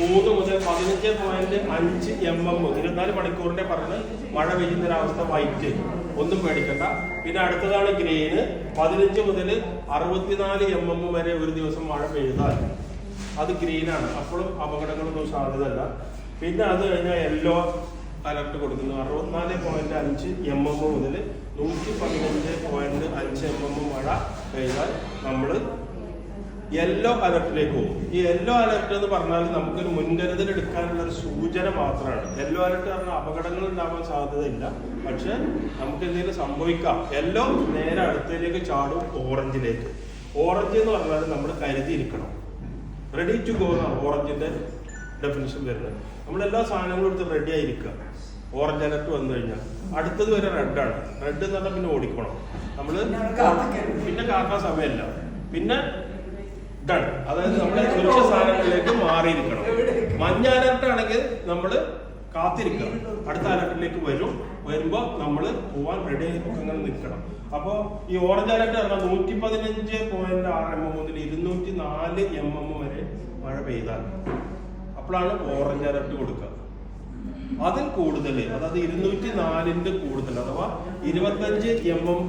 മൂന്ന് മുതൽ പതിനഞ്ച് പോയിന്റ് അഞ്ച് എം എം ഇരുപത്തിനാല് മണിക്കൂറിന്റെ പറഞ്ഞ് മഴ പെയ്യുന്ന ഒരവസ്ഥ വൈറ്റ് ഒന്നും പേടിക്കണ്ട. പിന്നെ അടുത്തതാണ് ഗ്രീന് പതിനഞ്ച് മുതൽ അറുപത്തിനാല് എം എം വരെ ഒരു ദിവസം മഴ പെയ്താൽ അത് ഗ്രീനാണ് അപ്പോഴും അപകടങ്ങളൊന്നും സാധ്യതയല്ല. പിന്നെ അത് കഴിഞ്ഞാൽ യെല്ലോ അലർട്ട് കൊടുക്കുന്നു. അറുപത്തിനാല് പോയിന്റ് അഞ്ച് എം എം മുതൽ നൂറ്റി പതിനഞ്ച് പോയിന്റ് അഞ്ച് എം എം മഴ പെയ്താൽ നമ്മൾ യെല്ലോ അലർട്ടിലേക്ക് പോകും. ഈ യെല്ലോ അലർട്ട് എന്ന് പറഞ്ഞാൽ നമുക്കൊരു മുൻകരുതൽ എടുക്കാനുള്ള ഒരു സൂചന മാത്രമാണ്. യെല്ലോ അലർട്ട് പറഞ്ഞാൽ അപകടങ്ങൾ ഉണ്ടാവാൻ സാധ്യതയില്ല. പക്ഷെ നമുക്ക് എന്തെങ്കിലും സംഭവിക്കാം. യെല്ലോ നേരെ അടുത്തതിലേക്ക് ചാടും ഓറഞ്ചിലേക്ക് ഓറഞ്ച് എന്ന് പറഞ്ഞാൽ നമ്മൾ കരുതിയിരിക്കണം. റെഡി ടു ഗോ എന്നാണ് ഓറഞ്ചിന്റെ ഡെഫിനിഷൻ വരുന്നത്. നമ്മൾ എല്ലാ സാധനങ്ങളും എടുത്ത് റെഡി ആയിരിക്കുക. ഓറഞ്ച് അലർട്ട് വന്നു കഴിഞ്ഞാൽ. അടുത്തത് വരെ റെഡാണ് റെഡ് എന്ന് പറഞ്ഞാൽ പിന്നെ ഓടിക്കണം. നമ്മൾ പിന്നെ കാക്കാൻ സമയമില്ല. പിന്നെ ഡൺ അതായത് നമ്മുടെ സുരക്ഷ സാധനങ്ങളിലേക്ക് മാറിയിരിക്കണം. മഞ്ഞ അലർട്ട് ആണെങ്കിൽ നമ്മൾ കാത്തിരിക്കണം. അടുത്ത അലർട്ടിലേക്ക് വരും. വരുമ്പോൾ നമ്മൾ പോവാൻ റെഡി അങ്ങനെ നിൽക്കണം. അപ്പോൾ ഈ ഓറഞ്ച് അലർട്ട് പറഞ്ഞാൽ നൂറ്റി പതിനഞ്ച് പോയിന്റ് ആറ് എം എം മുതൽ ഇരുന്നൂറ്റി നാല് എം എം വരെ മഴ പെയ്താൽ അപ്പോഴാണ് ഓറഞ്ച് അലർട്ട് കൊടുക്കുക. അതിൽ കൂടുതൽ അതായത് ഇരുന്നൂറ്റി നാലിന്റെ കൂടുതൽ അഥവാ ഇരുപത്തഞ്ച് എം എം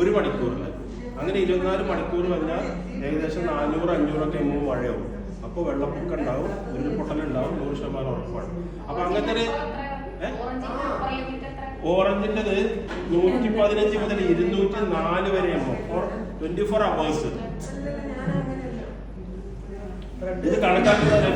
ഒരു മണിക്കൂറിൽ അങ്ങനെ ഇരുപത്തിനാല് മണിക്കൂർ കഴിഞ്ഞാൽ ഏകദേശം നാനൂറ് അഞ്ഞൂറൊക്കെ എം എം മഴയാവും. അപ്പോൾ വെള്ളപ്പൊക്കം ഉണ്ടാവും ഉരുൾപൊട്ടലുണ്ടാവും നൂറ് ശതമാനം ഉറപ്പാണ്. അപ്പൊ അങ്ങനത്തെ ഒരു? ഓറഞ്ചിന്റെത് നൂറ്റി പതിനഞ്ച് മുതൽ ഇരുന്നൂറ്റി നാല് വരെ എമ്മോ ട്വന്റി ഫോർ അവേഴ്സ് ഇത് കണക്കാക്കുന്നത്